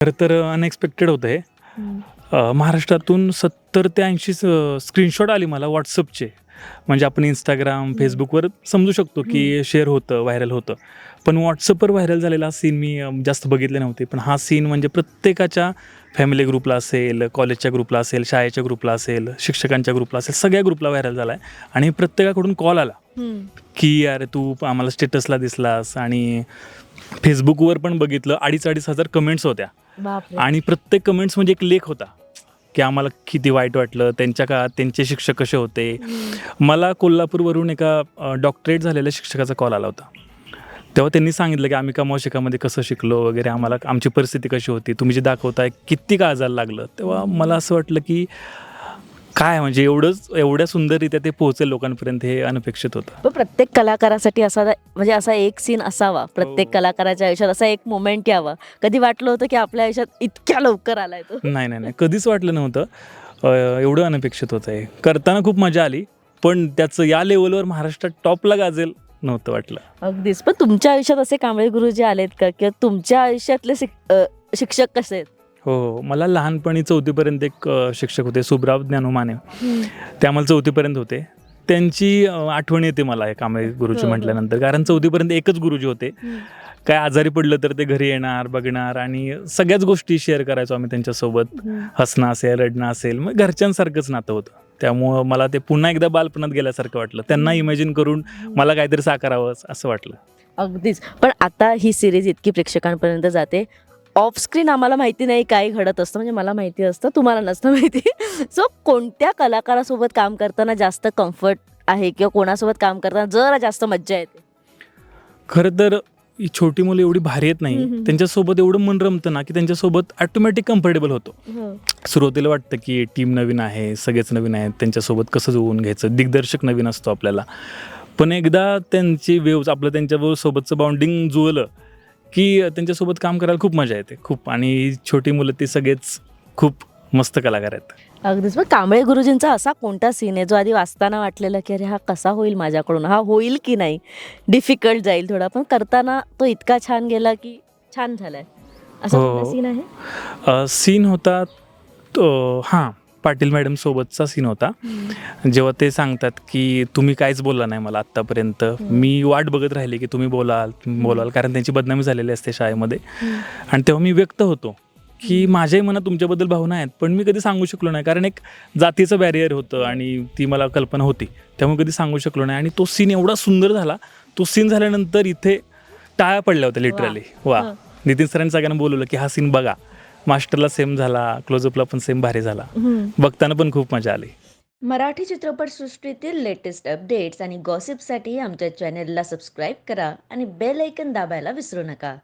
खरं तर अनएक्सपेक्टेड होतं हे अ, महाराष्ट्रातून सत्तर ते ऐंशी स्क्रीनशॉट आली मला व्हॉट्सअपचे म्हणजे आपण इंस्टाग्राम फेसबुकवर समजू शकतो की शेअर होतं व्हायरल होतं. पण व्हॉट्सअपवर व्हायरल झालेला सीन मी जास्त बघितले नव्हते. पण हा सीन म्हणजे प्रत्येकाच्या फॅमिली ग्रुपला असेल कॉलेजच्या ग्रुपला असेल शाळेच्या ग्रुपला असेल शिक्षकांच्या ग्रुपला असेल सगळ्या ग्रुपला व्हायरल झाला आहे आणि प्रत्येकाकडून कॉल आला. की अरे तू आम्हाला स्टेटसला दिसलास आणि फेसबुकवर पण बघितलं अडीच अडीच हजार कमेंट्स होत्या. आणि प्रत्येक कमेंट्स म्हणजे एक लेख होता की आम्हाला किती वाईट वाटलं त्यांच्या काळात त्यांचे शिक्षक कसे होते. मला कोल्हापूरवरून एका डॉक्टरेट झालेल्या शिक्षकाचा कॉल आला होता. तेव्हा त्यांनी सांगितलं की आम्ही कमाव शिकामध्ये कसं शिकलो वगैरे आम्हाला आमची परिस्थिती कशी होती तुम्ही जे दाखवताय किती काळजाला लागलं. तेव्हा मला असं वाटलं की काय म्हणजे एवढंच एवढ्या सुंदररित्या ते पोहोचेल लोकांपर्यंत हे अनपेक्षित होतं. पण प्रत्येक कलाकारासाठी असा म्हणजे असा एक सीन असावा प्रत्येक हो. कलाकाराच्या आयुष्यात असा एक मोमेंट यावा. कधी वाटलं होतं की आपल्या आयुष्यात इतक्या लवकर आलाय तो? नाही नाही नाही. कधीच वाटलं नव्हतं. अ, एवढं अनपेक्षित होतं आहे करताना खूप मजा आली पण त्याचं या लेवलवर महाराष्ट्रात टॉपला गाजेल नव्हतं वाटलं. अगदीच. पण तुमच्या आयुष्यात असे कांबळे गुरुजी आलेत का? किंवा तुमच्या आयुष्यातले शिक- अ, शिक्षक कसे आहेत? हो हो. मला लहानपणी चौथीपर्यंत एक अ, शिक्षक होते सुब्राव ज्ञानोमाने. ते आम्हाला चौथीपर्यंत होते. त्यांची अ, आठवण येते मला हे कांबळे गुरुजी हो, हो. म्हटल्यानंतर. कारण चौथीपर्यंत एकच गुरुजी होते. काय आजारी पडलं तर ते घरी येणार बघणार आणि सगळ्याच गोष्टी शेअर करायचो आम्ही त्यांच्यासोबत. हसणं असेल रडणं असेल मग घरच्यांसारखंच नातं होतं. त्यामुळं मला ते पुन्हा एकदा बालपणात गेल्यासारखं वाटलं. त्यांना इमॅजिन करून मला काहीतरी साकारावं असं वाटलं. अगदीच. पण आता ही सिरीज इतकी प्रेक्षकांपर्यंत जाते. ऑफ स्क्रीन आम्हाला माहिती नाही काय घडत असतं म्हणजे मला माहिती असतं तुम्हाला नसतं माहिती. सो कोणत्या कलाकारासोबत काम करताना जास्त कम्फर्ट आहे किंवा कोणासोबत काम करताना जरा जास्त मज्जा येते? खरं तर ही छोटी मुलं एवढी भारी येत नाही. त्यांच्यासोबत एवढं मन रमतं ना की त्यांच्यासोबत ऑटोमॅटिक कम्फर्टेबल होतो. सुरुवातीला वाटतं की टीम नवीन आहे सगळेच नवीन आहेत त्यांच्यासोबत कसं जुळवून घ्यायचं? दिग्दर्शक नवीन असतो आपल्याला. पण एकदा त्यांची वेव्स आपलं त्यांच्या सोबतचं बाउंडिंग जुळलं की त्यांच्यासोबत काम करायला खूप मजा येते खूप. आणि छोटी मुलं ती सगळेच खूप मस्त कलाकार आहेत. अगदीच. मग कांबळे गुरुजींचा असा कोणता सीन आहे जो आधी वाचताना वाटलेला की अरे हा कसा होईल माझ्याकडून? हा होईल की नाही? डिफिकल्ट जाईल थोडा. पण करताना तो इतका छान गेला की छान झालाय. असा हो. कोणता सीन आहे? सीन होता तो हां. पाटील मॅडम सोबतचा सीन होता. जेव्हा ते सांगतात की तुम्ही काहीच बोलला नाही मला आत्तापर्यंत. मी वाट बघत राहिले की तुम्ही बोलाल तुम्ही बोलाल कारण त्यांची बदनामी झालेली असते शाळेमध्ये. आणि तेव्हा मी व्यक्त होतो की माझ्याही मनात तुमच्याबद्दल भावना आहेत पण मी कधी सांगू शकलो नाही. कारण एक जातीचं बॅरियर होतं आणि ती मला कल्पना होती. त्यामुळे कधी सांगू शकलो नाही. आणि तो सीन एवढा सुंदर झाला. तो सीन झाल्यानंतर इथे टाळ्या पडल्या होत्या लिटरली वा. नितीन सरांनी सगळ्यांना बोलवलं की हा सीन बघा. मास्टरला सेम झाला क्लोजअपला पण सेम भारी झाला. बघताना पण खूप मजा आली. मराठी चित्रपटसृष्टीतील लेटेस्ट अपडेट्स आणि गॉसिपसाठी आमच्या चॅनेलला सबस्क्राईब करा आणि बेल ऐकन दाबायला विसरू नका.